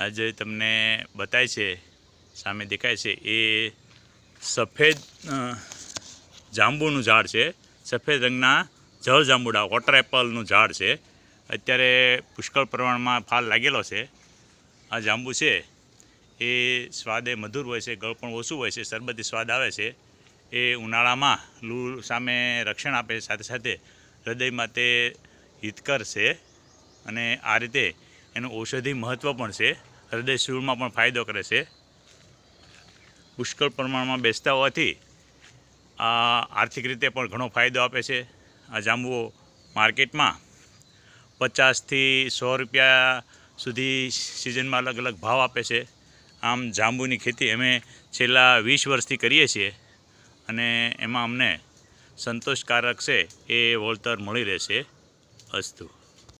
આજે તમને બતાય છે, સામે દેખાય છે, એ સફેદ જાંબુનું ઝાડ છે. સફેદ રંગના જળ જાંબુડા વોટર એપલનું ઝાડ છે. અત્યારે પુષ્કળ પ્રમાણમાં ફાલ લાગેલો છે. આ જાંબુ છે. એ સ્વાદે મધુર હોય છે, ગળ પણ ઓછું હોય છે સરબતી સ્વાદ આવે છે. એ ઉનાળામાં લૂ સામે રક્ષણ આપે છે સાથે સાથે હૃદયમાં તે હિતકર છે. અને આ રીતે એનું ઔષધિ મહત્ત્વ પણ છે. હૃદય શૂળમાં પણ ફાયદો કરે છે. પુષ્કળ પ્રમાણમાં બેસતા હોવાથી આ આર્થિક રીતે પણ ઘણો ફાયદો આપે છે. આ જાંબુઓ માર્કેટમાં પચાસથી સો રૂપિયા સુધી સિઝનમાં અલગ અલગ ભાવ આપે છે. આમ જાંબુની ખેતી અમે છેલ્લા વીસ વર્ષથી કરીએ છીએ અને એમાં અમને સંતોષકારક છે એ વળતર મળી રહેશે અસ્તુ.